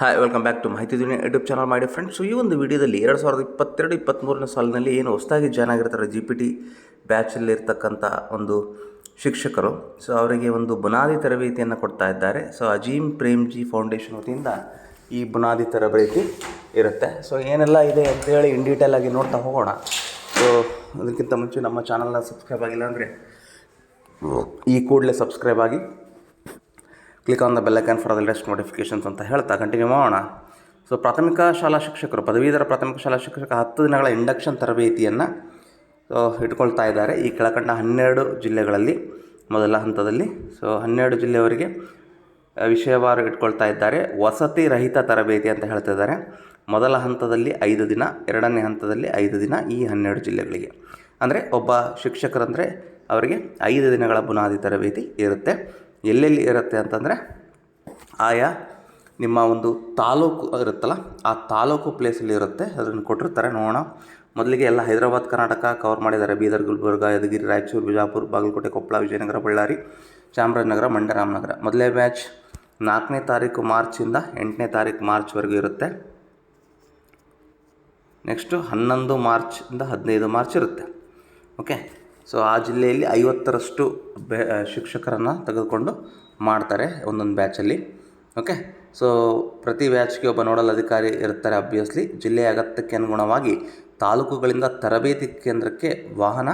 Hi welcome back to Mahiti Duniya YouTube channel ಮಾಡಿ friends ಈ ಒಂದು ವಿಡಿಯೋದಲ್ಲಿ ಎರಡು ಸಾವಿರದ ಇಪ್ಪತ್ತೆರಡು, ಇಪ್ಪತ್ತ್ಮೂರನೇ ಸಾಲಿನಲ್ಲಿ ಏನು ಹೊಸದಾಗಿ ಜಾಯ್ನ್ ಆಗಿರ್ತಾರೆ ಜಿ ಪಿ ಟಿ ಬ್ಯಾಚಲ್ಲಿರ್ತಕ್ಕಂಥ ಒಂದು ಶಿಕ್ಷಕರು. ಸೊ ಅವರಿಗೆ ಒಂದು ಬುನಾದಿ ತರಬೇತಿಯನ್ನು ಕೊಡ್ತಾ ಇದ್ದಾರೆ. ಸೊ ಅಜೀಮ್ ಪ್ರೇಮ್ಜಿ ಫೌಂಡೇಶನ್ ವತಿಯಿಂದ ಈ ಬುನಾದಿ ತರಬೇತಿ ಇರುತ್ತೆ. ಸೊ ಏನೆಲ್ಲ ಇದೆ ಅಂತೇಳಿ ಇನ್ ಡೀಟೇಲ್ ಆಗಿ ನೋಡ್ತಾ ಹೋಗೋಣ. ಸೊ ಅದಕ್ಕಿಂತ ಮುಂಚೆ ನಮ್ಮ ಚಾನಲ್ನ ಸಬ್ಸ್ಕ್ರೈಬ್ ಆಗಿಲ್ಲ ಅಂದರೆ ಈ ಕೂಡಲೇ ಸಬ್ಸ್ಕ್ರೈಬ್ ಆಗಿ click on the bell icon for the latest notifications ಅಂತ ಹೇಳ್ತಾ ಕಂಟಿನ್ಯೂ ಮಾಡೋಣ. ಸೊ ಪ್ರಾಥಮಿಕ ಶಾಲಾ ಶಿಕ್ಷಕರು, ಪದವೀಧರ ಪ್ರಾಥಮಿಕ ಶಾಲಾ ಶಿಕ್ಷಕ ಹತ್ತು ದಿನಗಳ ಇಂಡಕ್ಷನ್ ತರಬೇತಿಯನ್ನು ಇಟ್ಕೊಳ್ತಾ ಇದ್ದಾರೆ. ಈ ಕೆಳಕಂಡ ಹನ್ನೆರಡು ಜಿಲ್ಲೆಗಳಲ್ಲಿ, ಮೊದಲ ಹಂತದಲ್ಲಿ ಸೊ ಹನ್ನೆರಡು ಜಿಲ್ಲೆಯವರಿಗೆ ವಿಷಯವಾರು ಇಟ್ಕೊಳ್ತಾ ಇದ್ದಾರೆ. ವಸತಿ ರಹಿತ ತರಬೇತಿ ಅಂತ ಹೇಳ್ತಾ ಇದ್ದಾರೆ. ಮೊದಲ ಹಂತದಲ್ಲಿ ಐದು ದಿನ, ಎರಡನೇ ಹಂತದಲ್ಲಿ ಐದು ದಿನ ಈ ಹನ್ನೆರಡು ಜಿಲ್ಲೆಗಳಿಗೆ. ಅಂದರೆ, ಒಬ್ಬ ಶಿಕ್ಷಕರಂದರೆ, ಅವರಿಗೆ ಐದು ದಿನಗಳ ಬುನಾದಿ ತರಬೇತಿ ಇರುತ್ತೆ. ಎಲ್ಲೆಲ್ಲಿ ಇರುತ್ತೆ ಅಂತಂದರೆ ಆಯಾ ನಿಮ್ಮ ಒಂದು ತಾಲೂಕು ಇರುತ್ತಲ್ಲ, ಆ ತಾಲೂಕು ಪ್ಲೇಸಲ್ಲಿ ಇರುತ್ತೆ. ಅದನ್ನು ಕೊಟ್ಟಿರ್ತಾರೆ. ನೋಡೋಣ. ಮೊದಲಿಗೆ ಎಲ್ಲ ಹೈದರಾಬಾದ್, ಕರ್ನಾಟಕ ಕವರ್ ಮಾಡಿದ್ದಾರೆ. ಬೀದರ್, ಗುಲ್ಬರ್ಗ, ಯಾದಗಿರಿ, ರಾಯಚೂರು, ಬಿಜಾಪುರ, ಬಾಗಲಕೋಟೆ, ಕೊಪ್ಪಳ, ವಿಜಯನಗರ, ಬಳ್ಳಾರಿ, ಚಾಮರಾಜನಗರ, ಮಂಡ್ಯ, ರಾಮನಗರ. ಮೊದಲೇ ಬ್ಯಾಚ್ ನಾಲ್ಕನೇ ತಾರೀಕು ಮಾರ್ಚಿಂದ ಎಂಟನೇ ತಾರೀಕು ಮಾರ್ಚ್ವರೆಗೂ ಇರುತ್ತೆ. ನೆಕ್ಸ್ಟು ಹನ್ನೊಂದು ಮಾರ್ಚಿಂದ ಹದಿನೈದು ಮಾರ್ಚ್ ಇರುತ್ತೆ. ಓಕೆ ಸೊ ಆ ಜಿಲ್ಲೆಯಲ್ಲಿ ಐವತ್ತರಷ್ಟು ಬೆ ಶಿಕ್ಷಕರನ್ನು ತೆಗೆದುಕೊಂಡು ಮಾಡ್ತಾರೆ ಒಂದೊಂದು ಬ್ಯಾಚಲ್ಲಿ. ಓಕೆ? ಸೊ ಪ್ರತಿ ಬ್ಯಾಚ್ಗೆ ಒಬ್ಬ ನೋಡಲ್ ಅಧಿಕಾರಿ ಇರ್ತಾರೆ ಅಬ್ವಿಯಸ್ಲಿ ಜಿಲ್ಲೆಯ ಅಗತ್ಯಕ್ಕೆ ಅನುಗುಣವಾಗಿ ತಾಲೂಕುಗಳಿಂದ ತರಬೇತಿ ಕೇಂದ್ರಕ್ಕೆ ವಾಹನ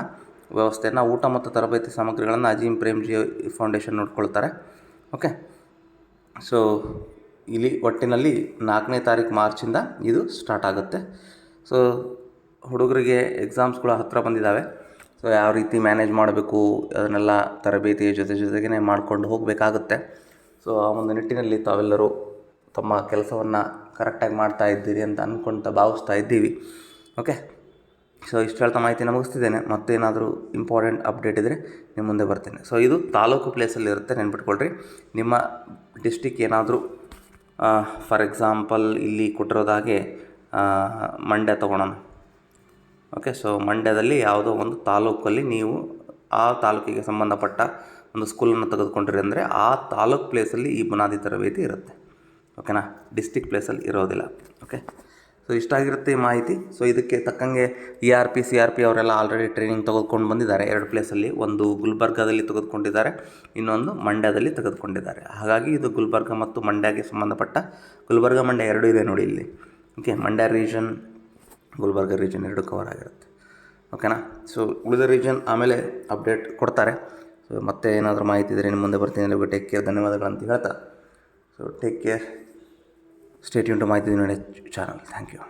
ವ್ಯವಸ್ಥೆಯನ್ನು, ಊಟ ಮತ್ತು ತರಬೇತಿ ಸಾಮಗ್ರಿಗಳನ್ನು ಅಜೀಂ ಪ್ರೇಮ್ಜಿ ಫೌಂಡೇಶನ್ ನೋಡ್ಕೊಳ್ತಾರೆ. ಓಕೆ? ಸೊ ಇಲ್ಲಿ ಒಟ್ಟಿನಲ್ಲಿ ನಾಲ್ಕನೇ ತಾರೀಕು ಮಾರ್ಚಿಂದ ಇದು ಸ್ಟಾರ್ಟ್ ಆಗುತ್ತೆ. ಸೊ ಹುಡುಗರಿಗೆ ಎಕ್ಸಾಮ್ಸ್ಗಳು ಹತ್ತಿರ ಬಂದಿದ್ದಾವೆ. ಸೊ ಯಾವ ರೀತಿ ಮ್ಯಾನೇಜ್ ಮಾಡಬೇಕು, ಅದನ್ನೆಲ್ಲ ತರಬೇತಿಯ ಜೊತೆ ಜೊತೆಗೇ ಮಾಡ್ಕೊಂಡು ಹೋಗಬೇಕಾಗುತ್ತೆ. ಸೊ ಆ ಒಂದು ನಿಟ್ಟಿನಲ್ಲಿ ತಾವೆಲ್ಲರೂ ತಮ್ಮ ಕೆಲಸವನ್ನು ಕರೆಕ್ಟಾಗಿ ಮಾಡ್ತಾ ಇದ್ದೀರಿ ಅಂತ ಅಂದ್ಕೊಳ್ತಾ ಭಾವಿಸ್ತಾ ಇದ್ದೀವಿ. ಓಕೆ ಸೊ ಇಷ್ಟು ಹೇಳ್ತಾ ಮಾಹಿತಿನ ಮುಗಿಸ್ತಿದ್ದೇನೆ ಮತ್ತೇನಾದರೂ ಇಂಪಾರ್ಟೆಂಟ್ ಅಪ್ಡೇಟ್ ಇದ್ದರೆ ನಿಮ್ಮ ಮುಂದೆ ಬರ್ತೇನೆ. ಸೊ ಇದು ತಾಲೂಕು ಪ್ಲೇಸಲ್ಲಿ ಇರುತ್ತೆ, ನೆನ್ಪಿಟ್ಕೊಳ್ರಿ. ನಿಮ್ಮ ಡಿಸ್ಟಿಕ್ ಏನಾದರೂ ಫಾರ್ ಎಕ್ಸಾಂಪಲ್ ಇಲ್ಲಿ ಕೊಟ್ಟಿರೋದಾಗೆ ಮಂಡ್ಯ ತೊಗೊಳೋಣ ಓಕೆ ಸೊ ಮಂಡ್ಯದಲ್ಲಿ ಯಾವುದೋ ಒಂದು ತಾಲೂಕಲ್ಲಿ ನೀವು ಆ ತಾಲೂಕಿಗೆ ಸಂಬಂಧಪಟ್ಟ ಒಂದು ಸ್ಕೂಲನ್ನು ತೆಗೆದುಕೊಂಡ್ರಿ ಅಂದರೆ ಆ ತಾಲೂಕು ಪ್ಲೇಸಲ್ಲಿ ಈ ಬುನಾದಿ ತರಬೇತಿ ಇರುತ್ತೆ. ಓಕೆನಾ ಡಿಸ್ಟಿಕ್ ಪ್ಲೇಸಲ್ಲಿ ಇರೋದಿಲ್ಲ. ಓಕೆ ಸೊ ಇಷ್ಟಾಗಿರುತ್ತೆ ಈ ಮಾಹಿತಿ. ಸೊ ಇದಕ್ಕೆ ತಕ್ಕಂಗೆ E R P C R P ಅವರೆಲ್ಲ ಆಲ್ರೆಡಿ ಟ್ರೈನಿಂಗ್ ತೆಗೆದುಕೊಂಡು ಬಂದಿದ್ದಾರೆ. ಎರಡು ಪ್ಲೇಸಲ್ಲಿ ಒಂದು ಗುಲ್ಬರ್ಗಾದಲ್ಲಿ ತೆಗೆದುಕೊಂಡಿದ್ದಾರೆ, ಇನ್ನೊಂದು ಮಂಡ್ಯದಲ್ಲಿ ತೆಗೆದುಕೊಂಡಿದ್ದಾರೆ. ಹಾಗಾಗಿ ಇದು ಗುಲ್ಬರ್ಗ ಮತ್ತು ಮಂಡ್ಯಗೆ ಸಂಬಂಧಪಟ್ಟ ಗುಲ್ಬರ್ಗ ಮಂಡ್ಯ ಎರಡೂ ಇದೆ ನೋಡಿ ಇಲ್ಲಿ. Okay Mandya region Gulbarga region ಎರಡು ಕವರ್ ಆಗಿರುತ್ತೆ. ಓಕೆನಾ ಸೊ ಉಳಿದ ರೀಜನ್ ಆಮೇಲೆ ಅಪ್ಡೇಟ್ ಕೊಡ್ತಾರೆ. ಸೊ ಮತ್ತೆ ಏನಾದರೂ ಮಾಹಿತಿ ಇದ್ದರೆ ನಿಮ್ಮ ಮುಂದೆ ಬರ್ತೀನಿ. ಎಲ್ಲರಿಗೂ ಟೇಕ್ ಕೇರ್ ಧನ್ಯವಾದಗಳಂತ ಹೇಳ್ತಾ. ಸೊ ಟೇಕ್ ಕೇರ್ ಸ್ಟೇಟ್ ಯೂನ್ ಟು ಮಾಹಿತಿ ನೋಡಿ ಚಾನಲ್ ಥ್ಯಾಂಕ್ ಯು